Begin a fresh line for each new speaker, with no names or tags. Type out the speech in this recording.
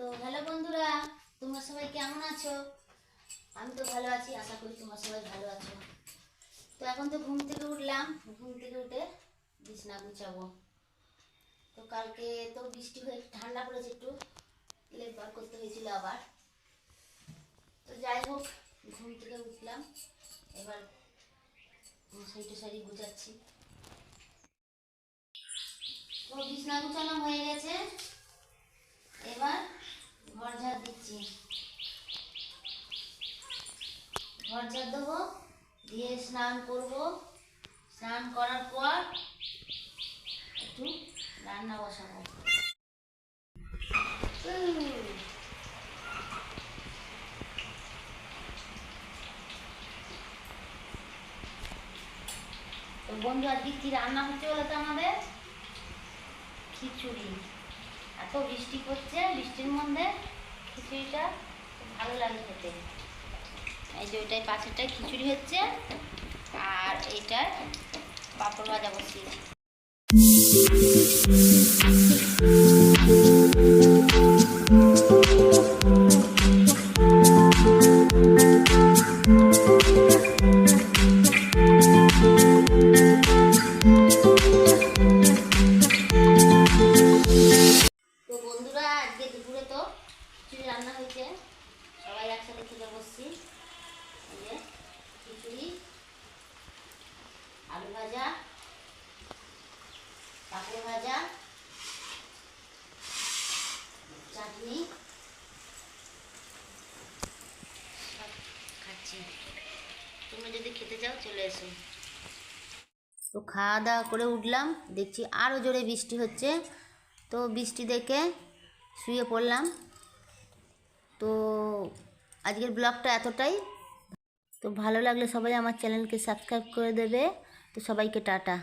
তো হ্যালো বন্ধুরা, তোমরা সবাই কেমন আছো? আমি তো ভালো আছি, আশা করি তোমরা সবাই ভালো আছো। তো এখন তো ঘুম থেকে উঠলাম, ঘুম থেকে উঠে বিছনা গুছাবো। তো কালকে তো বৃষ্টি হয়ে, ঠান্ডা পড়েছে একটু লেপ বার করতে হয়েছিল আবার। তো যাই হোক, ঘুম থেকে উঠলাম, এবার মশারি টশারি গুছাচ্ছি। তো বিছনা গুছানো হয়ে ঝাড় দেবো, দিয়ে স্নান করব। স্নান করার পর একটু রান্না বসাবো। তো বন্ধু, আজকে কি রান্না হচ্ছে বলো তো আমাদের? খিচুড়ি। এত বৃষ্টি পড়ছে, বৃষ্টির মধ্যে খিচুড়িটা ভালো লাগে খেতে। এই যে ওইটাই পাশেরটাই খিচুড়ি হচ্ছে, আর এইটার পাঁপড় ভাজা বসিয়েছি। রান্না হয়েছে। সবাই একসাথে খেতে বসছি। এই যে খিচুড়ি, আলু ভাজা, পাপড় ভাজা, চাটনি। তো খাওয়া দাওয়া করে উঠলাম, দেখছি আরও জোরে বৃষ্টি হচ্ছে। তো বৃষ্টি দেখে শুয়ে পড়লাম। তো আজকের ব্লগটা এতটাই। তো ভালো লাগলে সবাই আমার চ্যানেলকে সাবস্ক্রাইব করে দেবে। তো সবাইকে টাটা।